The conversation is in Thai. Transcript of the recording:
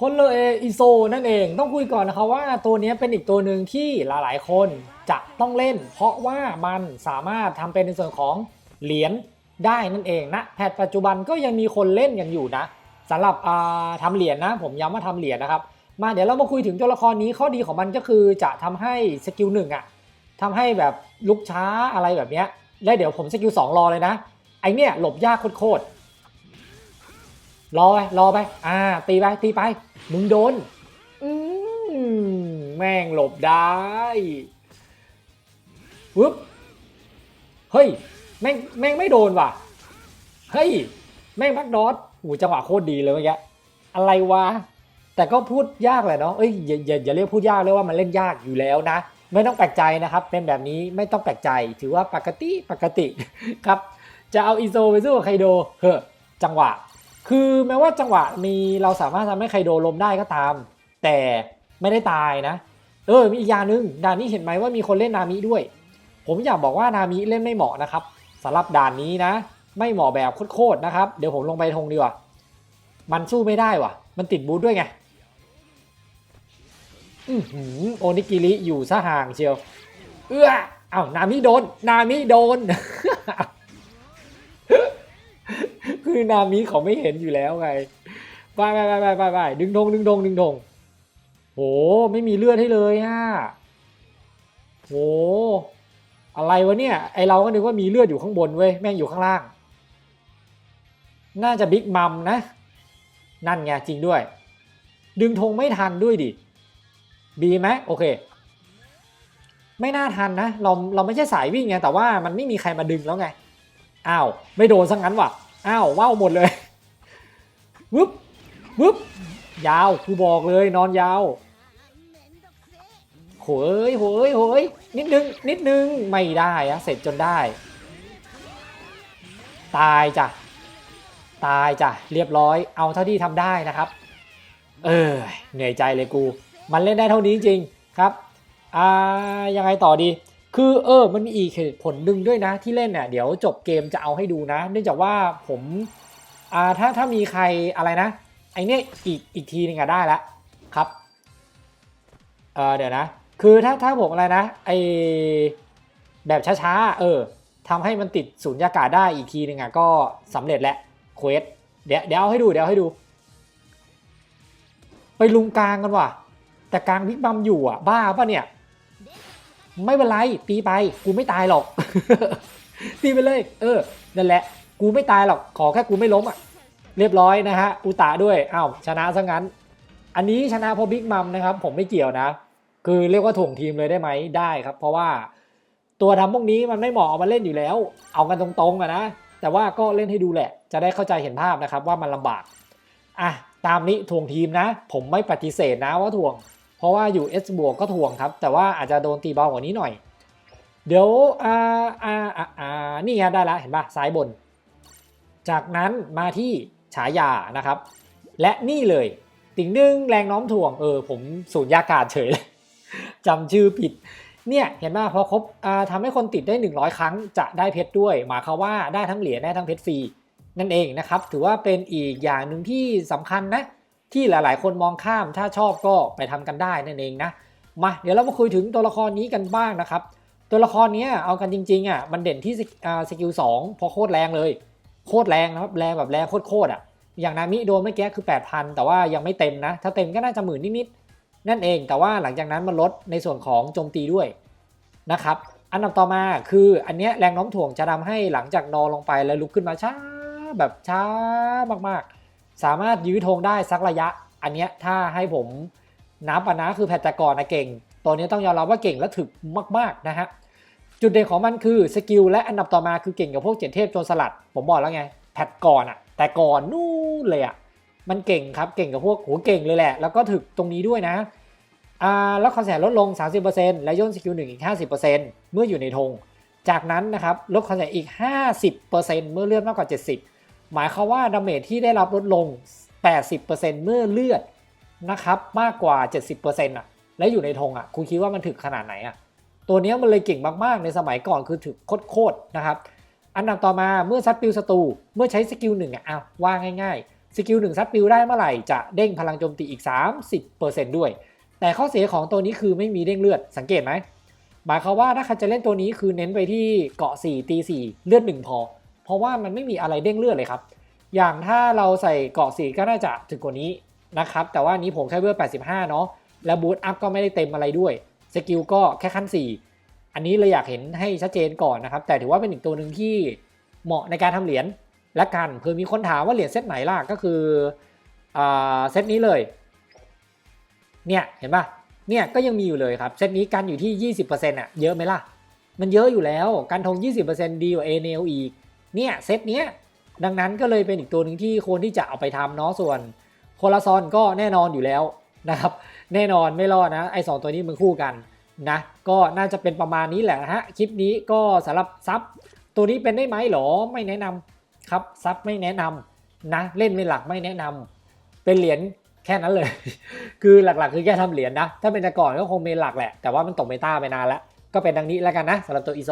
คนเลเออิโซนั่นเองต้องคุยก่อนนะครับว่าตัวนี้เป็นอีกตัวหนึ่งที่หลายๆ คนจะต้องเล่น เพราะว่ามันสามารถทำเป็นในส่วนของเหรียญได้นั่นเองนะแพทปัจจุบันก็ยังมีคนเล่นกันอยู่นะสำหรับอ่าทำเหรียญนะผมย้ำว่าทำเหรียญนะครับ มาเดี๋ยวเรามาคุยถึงตัวละครนี้ข้อดีของมันก็คือจะทำให้สกิลหนึ่งอะทำให้แบบลุกช้าอะไรแบบเนี้ยแล้วเดี๋ยวผมสกิลสองรอเลยนะไอเนี่ยหลบยากโคตร รอไปรอไป อ่า ตีไปตีไป มึงโดน อืมแม่งหลบได้วึบเฮ้ย แม่งแม่งไม่โดนว่ะ เฮ้ย แม่งพักดอสหูจังหวะโคตรดีเลยเมื่อกี้อะไรวะ แต่ก็พูดยากแหละเนาะ เอ้ยอย่าอย่าอย่าเรียกพูดยากเลยว่ามันเล่นยากอยู่แล้วนะ ไม่ต้องแปลกใจนะครับ เป็นแบบนี้ไม่ต้องแปลกใจ ถือว่าปกติปกติครับ จะเอาอีโซไปสู้กับไคโดเฮ้อจังหวะ คือแม้ว่าจังหวะมีเราสามารถทำให้ไครโดล้มได้ก็ตาม แต่ไม่ได้ตายนะ เออมีอีกอย่างหนึ่งด่านนี้เห็นไหมว่ามีคนเล่นนามิด้วย ผมอยากบอกว่านามิเล่นไม่เหมาะนะครับสำหรับด่านนี้นะ ไม่เหมาะแบบโคตรๆนะครับ เดี๋ยวผมลงไปทงดีกว่า มันสู้ไม่ได้ว่ะ มันติดบูทด้วยไงอือหือโอนิกิริอยู่ซะห่างเชียว เอื้อเอ้านามิโดน นามิโดน คือนามิเขาไม่เห็นอยู่แล้วไงไปไปไปไปไปไปดึงธงดึงธงดึงธงโหไม่มีเลือดให้เลยอะโหอะไรวะเนี่ยไอเราก็นึกว่ามีเลือดอยู่ข้างบนเว้ยแม่งอยู่ข้างล่าง น่าจะบิ๊กมัมนะ นั่นไงจริงด้วย ดึงธงไม่ทันด้วยดิบีไหมโอเค ไม่น่าทันนะ เราเราไม่ใช่สายวิ่งไงแต่ว่ามันไม่มีใครมาดึงแล้วไงอ้าวไม่โดนซะงั้นว่ะ อ้าวว้าวหมดเลยวึบวึบยาวกูบอกเลยนอนยาวโหยโหยโหยนิดนึงนิดนึงไม่ได้อะเสร็จจนได้ ตายจ้ะตายจ้ะเรียบร้อยเอาเท่าที่ทำได้นะครับ เออเหนื่อยใจเลยกู มันเล่นได้เท่านี้จริงๆครับอ่ายังไงต่อดี คือเออมันมีอีกเหตุผลหนึ่งด้วยนะที่เล่นเนี่ยเดี๋ยวจบเกมจะเอาให้ดูนะ เนื่องจากว่าผมอ่าถ้าถ้ามีใครอะไรนะไอเนี้ยอีกอีกทีหนึงอะได้แล้วครับเออเดี๋ยวนะ คือถ้าถ้าผมอะไรนะไอแบบช้าๆเออทำให้มันติดสูญญากาศได้อีกทีหนึ่งอะก็สำเร็จแล้วเควสเดี๋ยวเดี๋ยวเอาให้ดูเดี๋ยวเอาให้ดู ไปลุงกลางกันว่ะแต่กลางบิ๊กบัมอยู่อะบ้าปะเนี่ย ไม่เป็นไรตีไป กูไม่ตายหรอก ตีไปเลย เออนั่นแหละ กูไม่ตายหรอก ขอแค่กูไม่ล้มอะ เรียบร้อยนะฮะอุตะด้วยอ้าวชนะซะงั้น อันนี้ชนะเพราะบิ๊กมัมนะครับ ผมไม่เกี่ยวนะ คือเรียกว่าถ่วงทีมเลยได้ไหมได้ครับ เพราะว่าตัวทำพวกนี้มันไม่เหมาะเอามาเล่นอยู่แล้ว เอากันตรงๆอะนะแต่ว่าก็เล่นให้ดูแหละ จะได้เข้าใจเห็นภาพนะครับว่ามันลำบากอะตามนี้ถ่วงทีมนะ ผมไม่ปฏิเสธนะว่าถ่วง เพราะว่าอยู่ S บวกก็ถ่วงครับ แต่ว่าอาจจะโดนตีเบากว่านี้หน่อย เดี๋ยวอ่าอ่าอ่าอ่านี่ไงได้ล้วเห็นปะซ้ายบน จากนั้นมาที่ฉายานะครับ และนี่เลยติ่งดึงแรงน้อมถ่วงเออผมสูญญากาศเฉยเลยจำชื่อผิดเนี่ยเห็นไหมพอครบอ่าทำให้คนติดได้ 100 ครั้งจะได้เพชรด้วย หมายความว่าได้ทั้งเหรียญได้ทั้งเพชรฟรีนั่นเองนะครับ ถือว่าเป็นอีกอย่างหนึ่งที่สำคัญนะ ที่หลายๆ คนมองข้ามถ้าชอบก็ไปทำกันได้นั่นเองนะมาเดี๋ยวเรามาคุยถึงตัวละครนี้กันบ้างนะครับ ตัวละครนี้เอากันจริงๆอะมันเด่นที่สกิลสองพราะโคตรแรงเลย โคตรแรงนะครับแรงแบบแรงโคตรๆอะอย่างนามิโดนเมื่อกี้คือ 8,000 แต่ว่ายังไม่เต็มนะ ถ้าเต็มก็น่าจะหมื่นนิดๆนั่นเองแต่ว่าหลังจากนั้นมันลดในส่วนของโจมตีด้วยนะครับอันดับต่อมาคืออันนี้แรงโน้มถ่วงจะทำให้หลังจากนอนลงไปแล้วลุกขึ้นมาช้าแบบช้ามากๆ สามารถยื้อธงได้สักระยะ อันเนี้ยถ้าให้ผมนับอะนะคือแพต่ก่อนนะเก่ง ตัวนี้ต้องยอมรับว่าเก่งและถึกมากๆนะฮะจุดเด่นของมันคือสกิลและอันดับต่อมาคือเก่งกับพวกเจ็ดเทพโจรสลัด ผมบอกแล้วไงแพทก่อนอะแต่ก่อนนู่นเลยอะมันเก่งครับเก่งกับพวกโหเก่งเลยแหละ แล้วก็ถึกตรงนี้ด้วยนะอ่าแล้วคอนแสนลดลง 30%และย่นสกิลหนึ่งอีก 50%เมื่ออยู่ในธงจากนั้นนะครับลดคอนแสนอีก 50%เมื่อเลือดมากกว่า 70 หมายความว่าดาเมจที่ได้รับลดลง 80%เมื่อเลือดนะครับมากกว่า 70%อะและอยู่ในธงอะคุณคิดว่ามันถึกขนาดไหนอะตัวเนี้ยมันเลยเก่งมากๆ ในสมัยก่อนคือถึกโคตรๆนะครับอันดับต่อมาเมื่อซัดปิวศัตรูเมื่อใช้สกิลหนึ่งอะอ้าวว่าง่ายๆสกิลหนึ่งซัดปิวได้เมื่อไหร่จะเด้งพลังโจมตีอีก 30%ด้วย แต่ข้อเสียของตัวนี้คือไม่มีเด้งเลือดสังเกตไหมหมายความว่าถ้าใครจะเล่นตัวนี้คือเน้นไปที่เกาะ 4 ตี 4 เลือด 1 พอ เพราะว่ามันไม่มีอะไรเด้งเลือดเลยครับ อย่างถ้าเราใส่เกาะ4ก็น่าจะถึงกว่านี้นะครับ แต่ว่านี้ผมแค่เวล85 เนาะ แล้วบูทอัพก็ไม่ได้เต็มอะไรด้วย สกิลก็แค่ขั้น 4 อันนี้เลยอยากเห็นให้ชัดเจนก่อนนะครับ แต่ถือว่าเป็นอีกตัวหนึ่งที่เหมาะในการทำเหรียญและกันเพื่อมีคนถามว่าเหรียญเซตไหนล่ะก็คืออ่าเซตนี้เลย เนี่ยเห็นปะเนี่ยก็ยังมีอยู่เลยครับ เซตนี้กันอยู่ที่ 20%อะเยอะไหมล่ะ มันเยอะอยู่แล้ว กันทง 20%ดีกว่าเอเนลอีก เนี่ยเซตเนี้ยดังนั้นก็เลยเป็นอีกตัวหนึ่งที่ควรที่จะเอาไปทำเนาะส่วนโคลาซอนก็แน่นอนอยู่แล้วนะครับ แน่นอนไม่รอดนะไอสองตัวนี้มันคู่กันนะก็น่าจะเป็นประมาณนี้แหละนะฮะคลิปนี้ก็สำหรับซับตัวนี้เป็นได้ไหมหรอไม่แนะนำครับซับไม่แนะนำนะเล่นเป็นหลักไม่แนะนำเป็นเหรียญแค่นั้นเลย คือหลักๆ คือแค่ทำเหรียญนะ ถ้าเป็นแต่ก่อนก็คงเป็นหลักแหละ แต่ว่ามันตกเมตาไปนานแล้ว ก็เป็นดังนี้แล้วกันนะสำหรับตัวอีโซ